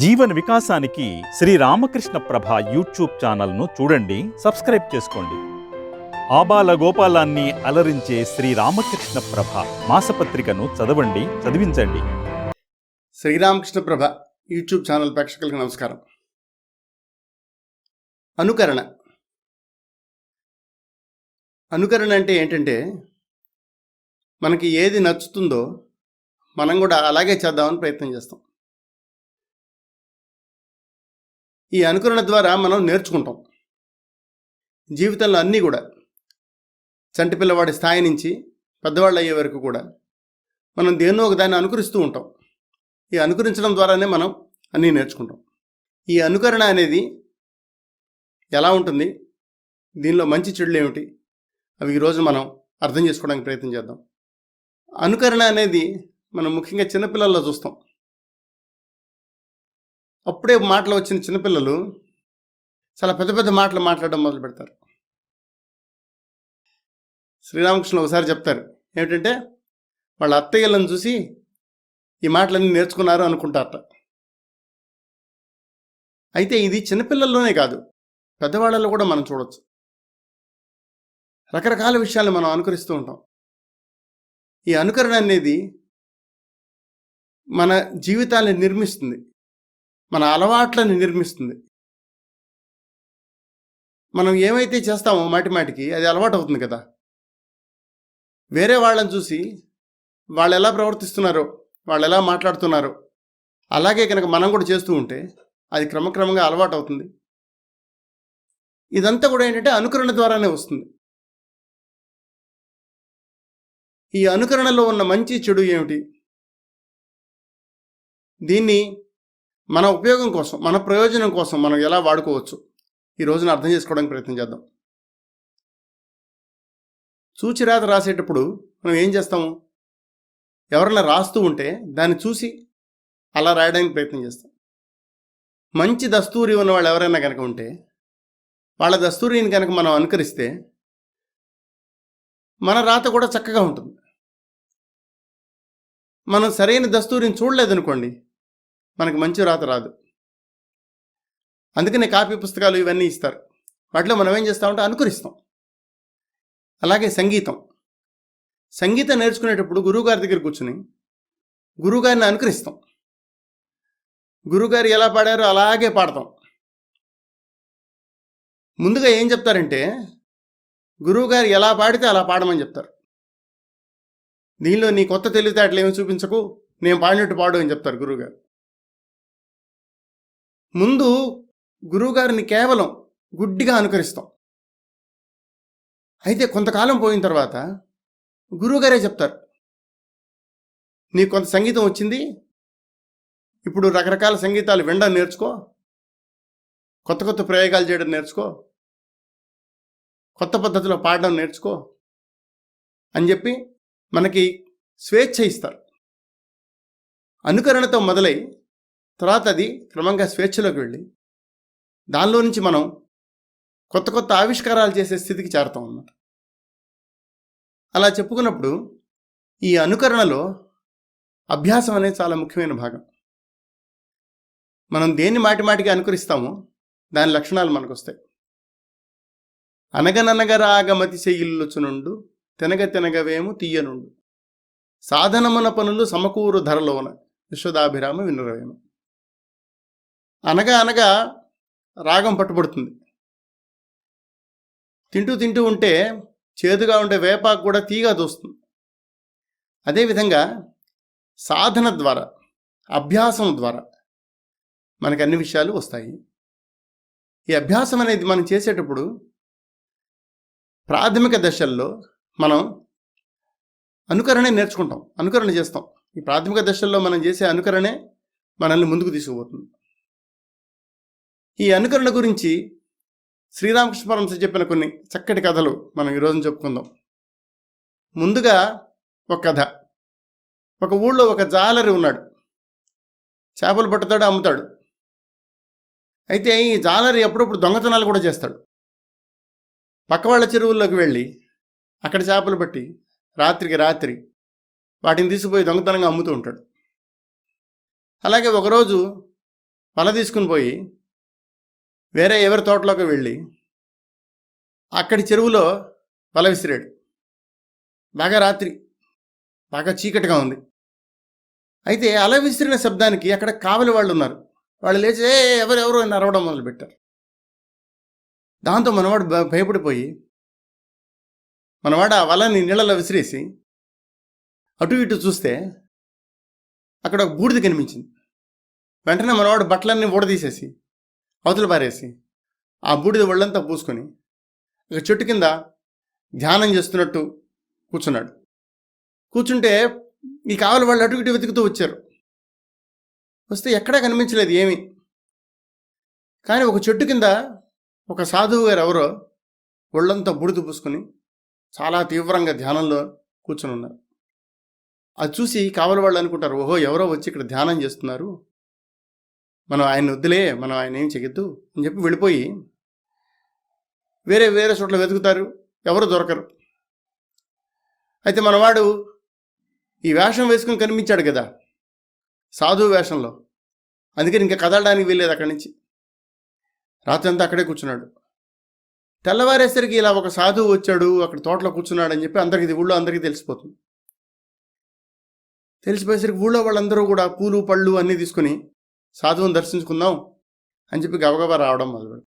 జీవన వికాసానికి శ్రీ రామకృష్ణ ప్రభ యూట్యూబ్ ఛానల్ను చూడండి సబ్స్క్రైబ్ చేసుకోండి. ఆబాల గోపాలాన్ని అలరించే శ్రీ రామకృష్ణ ప్రభ మాసపత్రికను చదవండి చదివించండి. శ్రీరామకృష్ణ ప్రభ యూట్యూబ్ ఛానల్ ప్రేక్షకులకు నమస్కారం. అనుకరణ. అనుకరణ అంటే ఏంటంటే మనకి ఏది నచ్చుతుందో మనం కూడా అలాగే చేద్దామని ప్రయత్నం చేస్తాం. ఈ అనుకరణ ద్వారా మనం నేర్చుకుంటాం. జీవితంలో అన్నీ కూడా చంటి పిల్లవాడి స్థాయి నుంచి పెద్దవాళ్ళు అయ్యే వరకు కూడా మనం దేన్నో ఒక దాన్ని అనుకరిస్తూ ఉంటాం. ఈ అనుకరించడం ద్వారానే మనం అన్నీ నేర్చుకుంటాం. ఈ అనుకరణ అనేది ఎలా ఉంటుంది? దీనిలో మంచి చెడులు ఏమిటి? అవి ఈరోజు మనం అర్థం చేసుకోవడానికి ప్రయత్నం చేద్దాం. అనుకరణ అనేది మనం ముఖ్యంగా చిన్నపిల్లల్లో చూస్తాం. అప్పుడే మాటలు వచ్చిన చిన్నపిల్లలు చాలా పెద్ద పెద్ద మాటలు మాట్లాడడం మొదలు పెడతారు. శ్రీరామకృష్ణ ఒకసారి చెప్తారు ఏమిటంటే వాళ్ళ అత్తయ్యలను చూసి ఈ మాటలన్నీ నేర్చుకున్నారు అనుకుంటారట. అయితే ఇది చిన్నపిల్లల్లోనే కాదు పెద్దవాళ్ళలో కూడా మనం చూడవచ్చు రకరకాల విషయాలు మనం అనుకరిస్తూ ఉంటాం. ఈ అనుకరణ అనేది మన జీవితాన్ని నిర్మిస్తుంది. మన అలవాట్లను నిర్మిస్తుంది. మనం ఏమైతే చేస్తామో మాటి మాటికి అది అలవాటు అవుతుంది కదా. వేరే వాళ్ళని చూసి వాళ్ళు ఎలా ప్రవర్తిస్తున్నారో వాళ్ళు ఎలా మాట్లాడుతున్నారో అలాగే కనుక మనం కూడా చేస్తూ ఉంటే అది క్రమక్రమంగా అలవాటు అవుతుంది. ఇదంతా కూడా ఏంటంటే అనుకరణ ద్వారానే వస్తుంది. ఈ అనుకరణలో ఉన్న మంచి చెడు ఏమిటి? దీన్ని మన ఉపయోగం కోసం మన ప్రయోజనం కోసం మనం ఎలా వాడుకోవచ్చు? ఈ రోజున అర్థం చేసుకోవడానికి ప్రయత్నం చేద్దాం. సూచిరాత రాసేటప్పుడు మనం ఏం చేస్తాము? ఎవరైనా రాస్తూ ఉంటే దాన్ని చూసి అలా రాయడానికి ప్రయత్నం చేస్తాం. మంచి దస్తూరి ఉన్న వాళ్ళు ఎవరైనా కనుక ఉంటే వాళ్ళ దస్తూరిని కనుక మనం అనుకరిస్తే మన రాత కూడా చక్కగా ఉంటుంది. మనం సరైన దస్తూరిని చూడలేదనుకోండి మనకు మంచి రాత రాదు. అందుకనే కాపీ పుస్తకాలు ఇవన్నీ ఇస్తారు. వాటిలో మనం ఏం చేస్తామంటే అనుకరిస్తాం. అలాగే సంగీతం. సంగీతం నేర్చుకునేటప్పుడు గురువుగారి దగ్గర కూర్చుని గురువుగారిని అనుకరిస్తాం. గురువుగారు ఎలా పాడారో అలాగే పాడతాం. ముందుగా ఏం చెప్తారంటే గురువుగారు ఎలా పాడితే అలా పాడమని చెప్తారు. దీనిలో నీ కొత్త తెలివితేటలు ఏమి చూపించకు నేను పాడినట్టు పాడు అని చెప్తారు గురువుగారు. ముందు గురువుగారిని కేవలం గుడ్డిగా అనుకరిస్తాం. అయితే కొంతకాలం పోయిన తర్వాత గురువుగారే చెప్తారు నీకు కొంత సంగీతం వచ్చింది ఇప్పుడు రకరకాల సంగీతాలు వినడం నేర్చుకో కొత్త కొత్త ప్రయోగాలు చేయడం నేర్చుకో కొత్త పద్ధతిలో పాడడం నేర్చుకో అని చెప్పి మనకి స్వేచ్ఛ ఇస్తారు. అనుకరణతో మొదలై తర్వాత అది క్రమంగా స్వేచ్ఛలోకి వెళ్ళి దానిలో నుంచి మనం కొత్త కొత్త ఆవిష్కారాలు చేసే స్థితికి చేరతాం అన్నమాట. అలా చెప్పుకున్నప్పుడు ఈ అనుకరణలో అభ్యాసం అనేది చాలా ముఖ్యమైన భాగం. మనం దేన్ని మాటిమాటికి అనుకరిస్తామో దాని లక్షణాలు మనకు వస్తాయి అనగననగరాగమతి చెయ్యిల్లుచునుండు తినగ తినగవేము తీయనుండు. సాధనమున పనులు సమకూరు ధరలోన విశ్వదాభిరామ వినురవేమ. అనగా అనగా రాగం పట్టుబడుతుంది. తింటూ తింటూ ఉంటే చేదుగా ఉండే వేపాకు కూడా తీగా దోస్తుంది. అదేవిధంగా సాధన ద్వారా అభ్యాసం ద్వారా మనకు అన్ని విషయాలు వస్తాయి. ఈ అభ్యాసం అనేది మనం చేసేటప్పుడు ప్రాథమిక దశల్లో మనం అనుకరణే నేర్చుకుంటాం అనుకరణ చేస్తాం. ఈ ప్రాథమిక దశల్లో మనం చేసే అనుకరణే మనల్ని ముందుకు తీసుకుపోతుంది. ఈ అనుకరణ గురించి శ్రీరామకృష్ణ పరమశ చెప్పిన కొన్ని చక్కటి కథలు మనం ఈరోజు చెప్పుకుందాం. ముందుగా ఒక కథ. ఒక ఊళ్ళో ఒక జాలరి ఉన్నాడు. చేపలు పట్టుతాడు అమ్ముతాడు. అయితే ఈ జాలరి ఎప్పుడప్పుడు దొంగతనాలు కూడా చేస్తాడు. పక్క వాళ్ళ చెరువుల్లోకి వెళ్ళి అక్కడ చేపలు పట్టి రాత్రికి రాత్రి వాటిని తీసుకుపోయి దొంగతనంగా అమ్ముతూ ఉంటాడు. అలాగే ఒకరోజు వల తీసుకుని పోయి వేరే ఎవరి తోటలోకి వెళ్ళి అక్కడి చెరువులో వల విసిరాడు. బాగా రాత్రి బాగా చీకటిగా ఉంది. అయితే అల విసిరిన శబ్దానికి అక్కడ కావలి వాళ్ళు ఉన్నారు. వాళ్ళు లేచి "ఏ, ఎవరెవరు అని అరవడం మొదలుపెట్టారు దాంతో మనవాడు భయపడిపోయి మనవాడు ఆ వలని నీళ్ళలో విసిరేసి అటు ఇటు చూస్తే అక్కడ ఒక బూడిద కనిపించింది. వెంటనే మనవాడు బట్టలన్నీ ఊడదీసేసి అవతల పారేసి ఆ బూడిద ఒళ్ళంతా పూసుకొని ఒక చెట్టు కింద ధ్యానం చేస్తున్నట్టు కూర్చున్నాడు. కూర్చుంటే ఈ కావాలి వాళ్ళు అటు ఇటు వెతుకుతూ వచ్చారు. వస్తే ఎక్కడా కనిపించలేదు ఏమీ. కానీ ఒక చెట్టు కింద ఒక సాధువు గారు ఎవరో ఒళ్ళంతా బుడిద పూసుకొని చాలా తీవ్రంగా ధ్యానంలో కూర్చుని ఉన్నారు. అది చూసి కావలి వాళ్ళు అనుకుంటారు ఓహో ఎవరో వచ్చి ఇక్కడ ధ్యానం చేస్తున్నారు. మనం ఆయన వద్దులే మనం ఆయన ఏం చెయ్యొద్దు అని చెప్పి వెళ్ళిపోయి వేరే వేరే చోట్ల వెతుకుతారు ఎవరు దొరకరు. అయితే మనవాడు ఈ వేషం వేసుకుని కనిపించాడు కదా సాధువు వేషంలో. అందుకని ఇంకా కదలడానికి వెళ్ళేది అక్కడి నుంచి. రాత్రి అంతా అక్కడే కూర్చున్నాడు. తెల్లవారేసరికి ఇలా ఒక సాధువు వచ్చాడు అక్కడ తోటలో కూర్చున్నాడు అని చెప్పి అందరికి ఇది ఊళ్ళో అందరికీ తెలిసిపోతుంది. తెలిసిపోయేసరికి ఊళ్ళో వాళ్ళందరూ కూడా పూలు పళ్ళు అన్నీ తీసుకుని సాధువుని దర్శించుకుందాం అని చెప్పి గబగబా రావడం మొదలు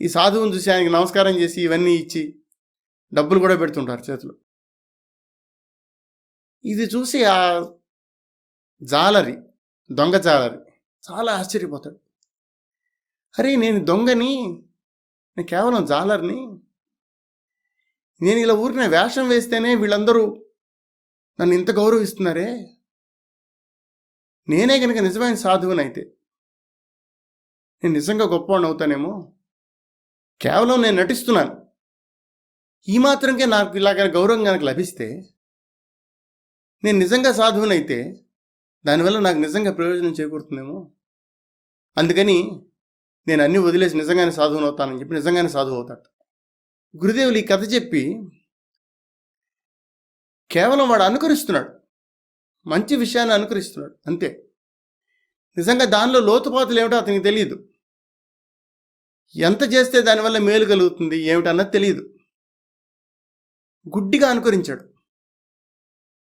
ఈ సాధువుని చూసి ఆయనకి నమస్కారం చేసి ఇవన్నీ ఇచ్చి డబ్బులు కూడా పెడుతుంటారు చేతిలో. ఇది చూసి ఆ జాలరి దొంగ జాలరి చాలా ఆశ్చర్యపోతాడు. అరే నేను దొంగని నేను కేవలం జాలర్ని నేను ఇలా ఊరిన వేషం వేస్తేనే వీళ్ళందరూ నన్ను ఇంత గౌరవిస్తున్నారే? నేనే కనుక నిజమైన సాధువునైతే నేను నిజంగా గొప్పవాడిని అవుతానేమో? కేవలం నేను నటిస్తున్నాను. ఈ మాత్రంకే నాకు ఇలాగ గౌరవం కనుక లభిస్తే నేను నిజంగా సాధువునైతే దానివల్ల నాకు నిజంగా ప్రయోజనం చేకూరుతుందేమో? అందుకని నేను అన్ని వదిలేసి నిజంగానే సాధువుని అవుతానని చెప్పి నిజంగానే సాధువు అవుతాడు. గురుదేవులు ఈ కథ చెప్పి కేవలం వాడు అనుకరిస్తున్నాడు. మంచి విషయాన్ని అనుకరిస్తున్నాడు. అంతే. నిజంగా దానిలో లోతుపాతులు ఏమిటో అతనికి తెలియదు ఎంత చేస్తే దానివల్ల మేలు కలుగుతుంది ఏమిటన్నది తెలియదు గుడ్డిగా అనుకరించాడు.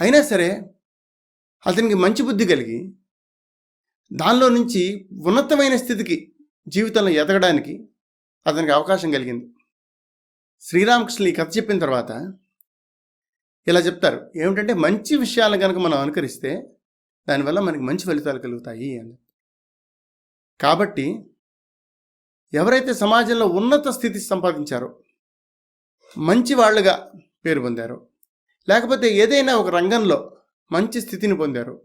అయినా సరే అతనికి మంచి బుద్ధి కలిగి దానిలో నుంచి ఉన్నతమైన స్థితికి జీవితంలో ఎదగడానికి అతనికి అవకాశం కలిగింది. శ్రీరామకృష్ణులు ఈ కథ చెప్పిన తర్వాత ఇలా చెప్తారు. ఏమిటంటే మంచి విషయాలను కనుక మనం అనుకరిస్తే దానివల్ల మనకి మంచి ఫలితాలు కలుగుతాయి అని. కాబట్టి ఎవరైతే సమాజంలో ఉన్నత స్థితి సంపాదించారో మంచి వాళ్ళుగా పేరు పొందారో లేకపోతే ఏదైనా ఒక రంగంలో మంచి స్థితిని పొందారు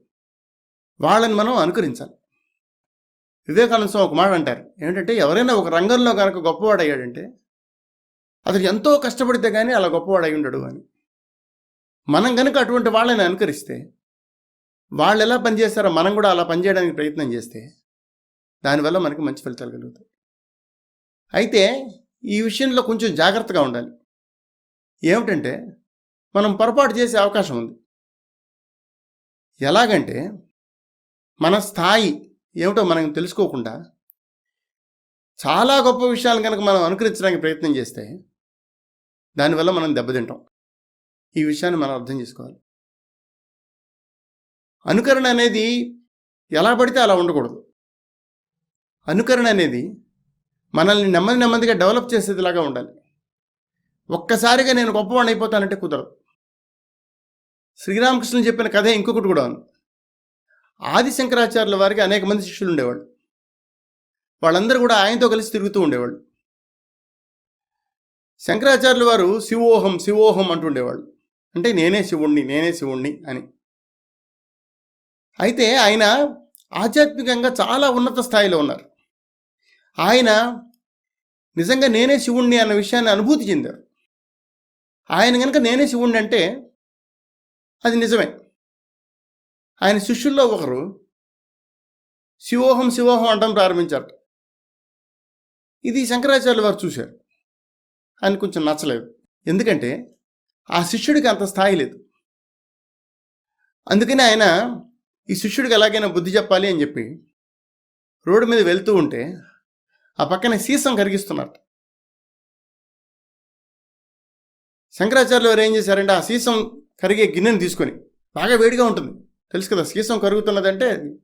వాళ్ళని మనం అనుకరించాలి. వివేకానంద స్వామి ఒక మాట అంటారు. ఏంటంటే ఎవరైనా ఒక రంగంలో కనుక గొప్పవాడయ్యాడంటే అతను ఎంతో కష్టపడితే కానీ అలా గొప్పవాడై ఉండడు అని. మనం కనుక అటువంటి వాళ్ళని అనుకరిస్తే వాళ్ళు ఎలా పనిచేస్తారో మనం కూడా అలా పనిచేయడానికి ప్రయత్నం చేస్తే దానివల్ల మనకి మంచి ఫలితాలు కలుగుతాయి. అయితే ఈ విషయంలో కొంచెం జాగ్రత్తగా ఉండాలి. ఏమిటంటే మనం పొరపాటు చేసే అవకాశం ఉంది. ఎలాగంటే మన స్థాయి ఏమిటో మనం తెలుసుకోకుండా చాలా గొప్ప విషయాలు కనుక మనం అనుకరించడానికి ప్రయత్నం చేస్తే దానివల్ల మనం దెబ్బతింటాం. ఈ విషయాన్ని మనం అర్థం చేసుకోవాలి. అనుకరణ అనేది ఎలా పడితే అలా ఉండకూడదు. అనుకరణ అనేది మనల్ని నెమ్మది నెమ్మదిగా డెవలప్ చేసేదిలాగా ఉండాలి. ఒక్కసారిగా నేను గొప్పవాడిని అయిపోతానంటే కుదరదు. శ్రీరామకృష్ణులు చెప్పిన కథ ఇంకొకటి కూడా ఉంది. ఆది శంకరాచార్యుల వారికి అనేక మంది శిష్యులు ఉండేవాళ్ళు. వాళ్ళందరూ కూడా ఆయనతో కలిసి తిరుగుతూ ఉండేవాళ్ళు. శంకరాచార్యుల వారు శివోహం శివోహం అంటుండేవాళ్ళు అంటే నేనే శివుణ్ణి నేనే శివుణ్ణి అని. అయితే ఆయన ఆధ్యాత్మికంగా చాలా ఉన్నత స్థాయిలో ఉన్నారు. ఆయన నిజంగా నేనే శివుణ్ణి అన్న విషయాన్ని అనుభూతి చెందారు. ఆయన కనుక నేనే శివుణ్ణి అంటే అది నిజమే. ఆయన శిష్యుల్లో ఒకరు శివోహం శివోహం అంటం ప్రారంభించారు. ఇది శంకరాచార్యుల వారు చూశారు. ఆయన కొంచెం నచ్చలేదు. ఎందుకంటే ఆ శిష్యుడికి అంత స్థాయి లేదు. అందుకని ఆయన ఈ శిష్యుడికి ఎలాగైనా బుద్ధి చెప్పాలి అని చెప్పి రోడ్డు మీద వెళ్తూ ఉంటే ఆ పక్కనే సీసం కరిగిస్తున్నారు. శంకరాచార్యులు వారు ఏం చేశారంటే ఆ సీసం కరిగే గిన్నెని తీసుకొని బాగా వేడిగా ఉంటుంది. తెలుసు కదా సీసం కరుగుతున్నదంటే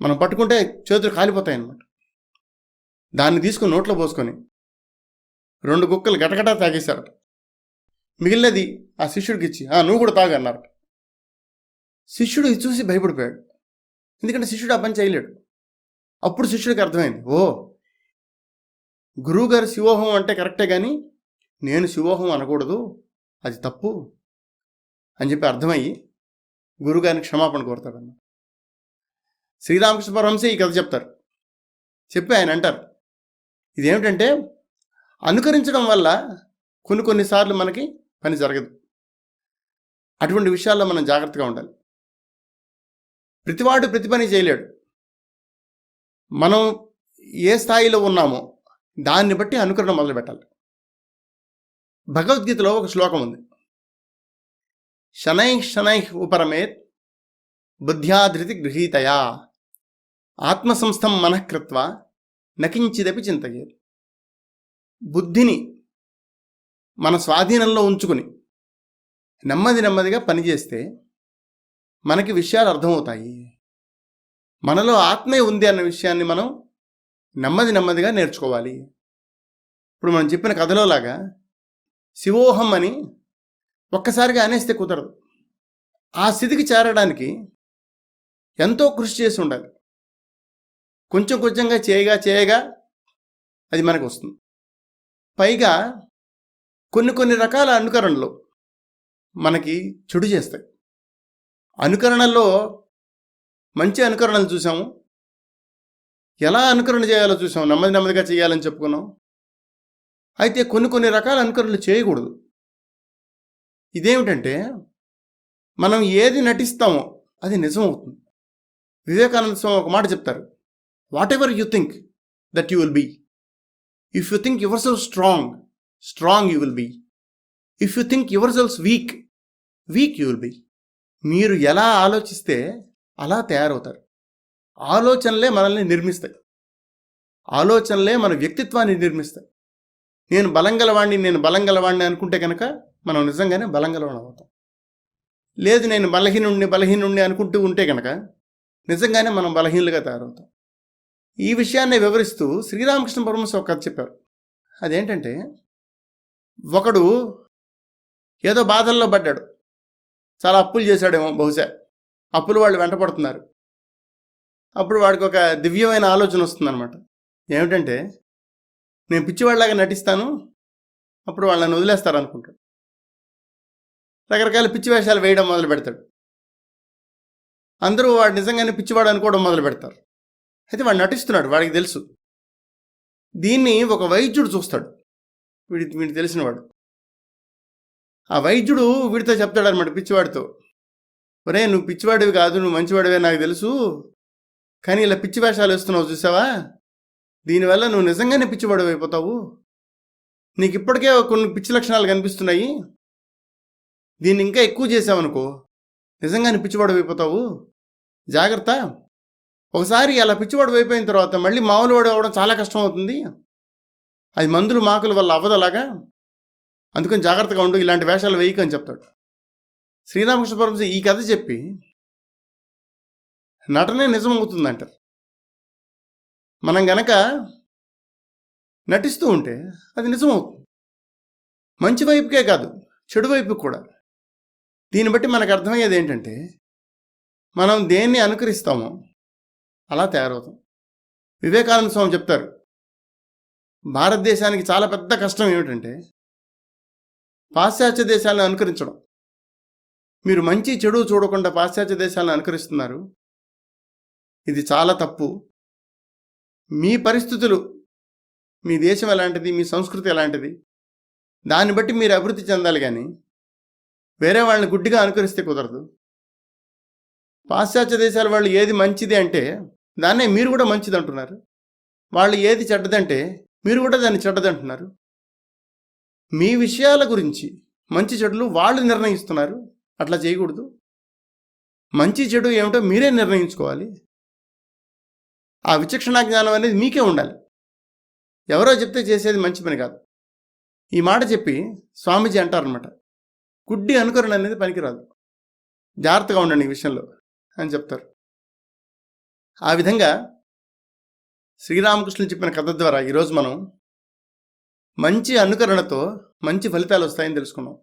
మనం పట్టుకుంటే చేతులు కాలిపోతాయి అన్నమాట దాన్ని తీసుకుని నోట్లో పోసుకొని రెండు కుక్కలు గటగటా తాగేశారట. మిగిలినది ఆ శిష్యుడికి ఇచ్చి "ఆ, నువ్వు కూడా తాగు అన్నారు. శిష్యుడు ఇది చూసి భయపడిపోయాడు. ఎందుకంటే శిష్యుడు ఆ పని చేయలేడు. అప్పుడు శిష్యుడికి అర్థమైంది ఓ గురువుగారు శివోహం అంటే కరెక్టే కానీ నేను శివోహం అనకూడదు అది తప్పు అని చెప్పి అర్థమయ్యి గురుగారిని క్షమాపణ కోరుతాడన్న శ్రీరామకృష్ణ పరమహంసే ఈ కథ చెప్తారు. చెప్పి ఆయన అంటారు ఇదేమిటంటే అనుకరించడం వల్ల కొన్ని కొన్నిసార్లు మనకి పని జరగదు. అటువంటి విషయాల్లో మనం జాగ్రత్తగా ఉండాలి. ప్రతివాడు ప్రతి పని చేయలేడు. మనం ఏ స్థాయిలో ఉన్నామో దాన్ని బట్టి అనుకరణ మొదలు పెట్టాలి భగవద్గీతలో ఒక శ్లోకం ఉంది. శనై శనై ఉపరమేత్ బుద్ధ్యాధృతి గృహీతయా ఆత్మసంస్థం మనఃకృత్వ నకించిదపి చింతయేది బుద్ధిని మన స్వాధీనంలో ఉంచుకుని నెమ్మది నెమ్మదిగా పనిచేస్తే మనకి విషయాలు అర్థమవుతాయి. మనలో ఆత్మే ఉంది అన్న విషయాన్ని మనం నెమ్మది నెమ్మదిగా నేర్చుకోవాలి. ఇప్పుడు మనం చెప్పిన కథలోలాగా శివోహం అని ఒక్కసారిగా అనేస్తే కుదరదు. ఆ స్థితికి చేరడానికి ఎంతో కృషి చేసి ఉండాలి. కొంచెం కొంచెంగా చేయగా చేయగా అది మనకు వస్తుంది. పైగా కొన్ని కొన్ని రకాల అనుకరణలు మనకి చెడు చేస్తాయి. అనుకరణల్లో మంచి అనుకరణలు చూసాము ఎలా అనుకరణ చేయాలో చూసాము నెమ్మది నెమ్మదిగా చేయాలని చెప్పుకున్నాం. అయితే కొన్ని కొన్ని రకాల అనుకరణలు చేయకూడదు. ఇదేమిటంటే మనం ఏది నటిస్తామో అది నిజం అవుతుంది వివేకానంద స్వామి ఒక మాట చెప్తారు. Whatever you think that you will be if you think yourself strong strong you will be if you think yourself weak weak you will be మీరు ఎలా ఆలోచిస్తే అలా తయారవుతారు. ఆలోచనలే మనల్ని నిర్మిస్తాయి. ఆలోచనలే మన వ్యక్తిత్వాన్ని నిర్మిస్తాయి. నేను బలం గలవాణ్ణి నేను బలం అనుకుంటే కనుక మనం నిజంగానే బలం అవుతాం. లేదు నేను బలహీనుణ్ణి బలహీనుణ్ణి అనుకుంటూ ఉంటే కనుక నిజంగానే మనం బలహీనులుగా తయారవుతాం. ఈ విషయాన్ని వివరిస్తూ శ్రీరామకృష్ణ పరమహంస ఒక కథ చెప్పారు. అదేంటంటే ఒకడు ఏదో బాధల్లో పడ్డాడు. చాలా అప్పులు చేశాడేమో బహుశా. అప్పులు వాళ్ళు వెంటపడుతున్నారు అప్పుడు వాడికి ఒక దివ్యమైన ఆలోచన వస్తుందన్నమాట. ఏమిటంటే నేను పిచ్చివాడిలాగా నటిస్తాను అప్పుడు వాళ్ళని వదిలేస్తారు అనుకుంటాడు రకరకాల పిచ్చి వేషాలు వేయడం మొదలు పెడతాడు. అందరూ వాడు నిజంగానే పిచ్చివాడు అనుకోవడం మొదలు పెడతారు. అయితే వాడు నటిస్తున్నాడు వాడికి తెలుసు. దీన్ని ఒక వైద్యుడు చూస్తాడు. వీడి వీడి తెలిసినవాడు. ఆ వైద్యుడు వీడితో చెప్తాడు అనమాట పిచ్చివాడితో. ఒరే నువ్వు పిచ్చివాడివి కాదు నువ్వు మంచివాడివే నాకు తెలుసు. కానీ ఇలా పిచ్చి వేషాలు వేస్తున్నావు చూసావా? దీనివల్ల నువ్వు నిజంగానే పిచ్చివాడు అయిపోతావు. నీకు ఇప్పటికే కొన్ని పిచ్చి లక్షణాలు కనిపిస్తున్నాయి. దీన్ని ఇంకా ఎక్కువ చేసావనుకో నిజంగానే పిచ్చివాడు అయిపోతావు. జాగ్రత్త. ఒకసారి అలా పిచ్చివాడు అయిపోయిన తర్వాత మళ్ళీ మామూలు వాడు అవ్వడం చాలా కష్టం అవుతుంది. అది మందులు మాకుల వల్ల అవ్వదు అలాగా అందుకని జాగ్రత్తగా ఉండు ఇలాంటి వేషాలు వేయకు అని చెప్తాడు. శ్రీరామకృష్ణ పరమశ ఈ కథ చెప్పి నటనే నిజం అవుతుందంటారు మనం గనక నటిస్తూ ఉంటే అది నిజమవుతుంది. మంచి వైపుకే కాదు చెడు వైపుకి కూడా. దీన్ని బట్టి మనకు అర్థమయ్యేది ఏంటంటే మనం దేన్ని అనుకరిస్తామో అలా తయారవుతాం. వివేకానంద స్వామి చెప్తారు భారతదేశానికి చాలా పెద్ద కష్టం ఏమిటంటే పాశ్చాత్య దేశాలను అనుకరించడం. మీరు మంచి చెడు చూడకుండా పాశ్చాత్య దేశాలను అనుకరిస్తున్నారు. ఇది చాలా తప్పు. మీ పరిస్థితులు మీ దేశం ఎలాంటిది మీ సంస్కృతి ఎలాంటిది దాన్ని బట్టి మీరు అభివృద్ధి చెందాలి కానీ వేరే వాళ్ళని గుడ్డిగా అనుకరిస్తే కుదరదు. పాశ్చాత్య దేశాల వాళ్ళు ఏది మంచిది అంటే దాన్నే మీరు కూడా మంచిది అంటున్నారు వాళ్ళు ఏది చెడ్డదంటే మీరు కూడా దాన్ని చెడ్డదంటున్నారు. మీ విషయాల గురించి మంచి చెడులు వాళ్ళు నిర్ణయిస్తున్నారు. అట్లా చేయకూడదు. మంచి చెడు ఏమిటో మీరే నిర్ణయించుకోవాలి. ఆ విచక్షణ జ్ఞానం అనేది మీకే ఉండాలి. ఎవరో చెప్తే చేసేది మంచి పని కాదు. ఈ మాట చెప్పి స్వామీజీ అంటారనమాట గుడ్డి అనుకరణ అనేది పనికిరాదు. జాగ్రత్తగా ఉండండి ఈ విషయంలో అని చెప్తారు. ఆ విధంగా శ్రీరామకృష్ణులు చెప్పిన కథ ద్వారా ఈరోజు మనం మంచి అనుకరణతో మంచి ఫలితాలు వస్తాయని తెలుసుకున్నాం.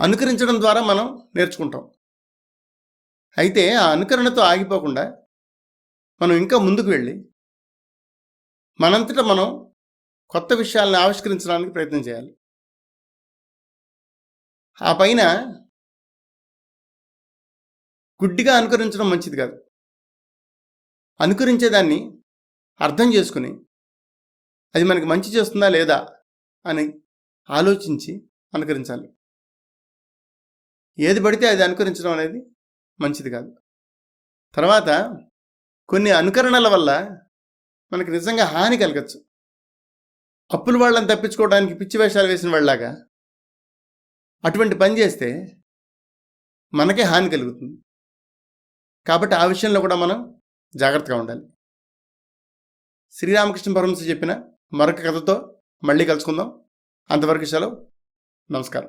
అనుకరించడం ద్వారా మనం నేర్చుకుంటాం. అయితే ఆ అనుకరణతో ఆగిపోకుండా మనం ఇంకా ముందుకు వెళ్ళి మనంతటా మనం కొత్త విషయాలను ఆవిష్కరించడానికి ప్రయత్నం చేయాలి. ఆ పైన గుడ్డిగా అనుకరించడం మంచిది కాదు. అనుకరించేదాన్ని అర్థం చేసుకుని అది మనకి మంచి చేస్తుందా లేదా అని ఆలోచించి అనుకరించాలి. ఏది పడితే అది అనుకరించడం అనేది మంచిది కాదు. తర్వాత కొన్ని అనుకరణల వల్ల మనకి నిజంగా హాని కలగచ్చు. అప్పుల వాళ్ళని తప్పించుకోవడానికి పిచ్చి వేషాలు వేసిన వాళ్ళలాగా అటువంటి పని చేస్తే మనకే హాని కలుగుతుంది. కాబట్టి ఆ విషయంలో కూడా మనం జాగ్రత్తగా ఉండాలి. శ్రీరామకృష్ణ పరమహంస చెప్పిన మరొక కథతో మళ్ళీ కలుసుకుందాం. అంతవరకు సెలవు. నమస్కారం.